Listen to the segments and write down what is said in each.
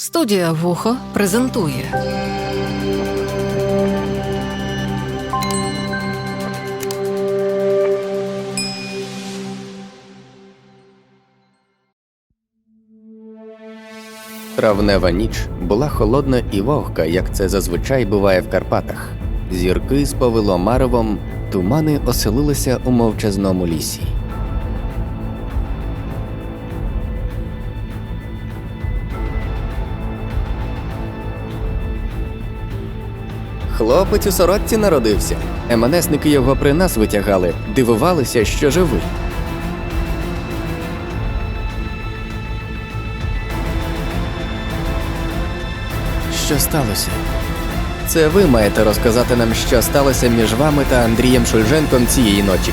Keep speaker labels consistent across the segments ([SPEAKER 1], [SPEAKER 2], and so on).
[SPEAKER 1] Студія Вухо презентує
[SPEAKER 2] Травнева ніч була холодна і вогка, як це зазвичай буває в Карпатах. Зірки сповило маревом, тумани оселилися у мовчазному лісі. Хлопець у сорочці народився. МНСники його при нас витягали, дивувалися, що живий. Що сталося? Це ви маєте розказати нам, що сталося між вами та Андрієм Шульженком цієї ночі.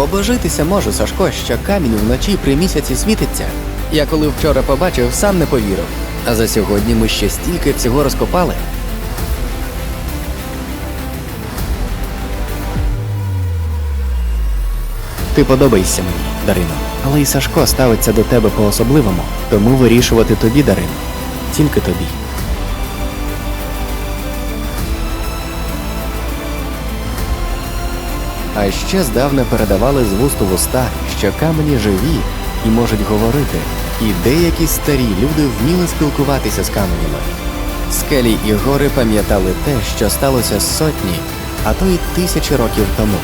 [SPEAKER 2] Побожитися можу, Сашко, що камінь вночі при місяці світиться. Я коли вчора побачив, сам не повірив. А за сьогодні ми ще стільки всього розкопали. Ти подобаєшся мені, Дарино. Але і Сашко ставиться до тебе по-особливому, тому вирішувати тобі, Дарино. Тільки тобі. А ще здавна передавали з вуст у вуста, що камені живі і можуть говорити, і деякі старі люди вміли спілкуватися з каменями. Скелі і гори пам'ятали те, що сталося сотні, а то й тисячі років тому.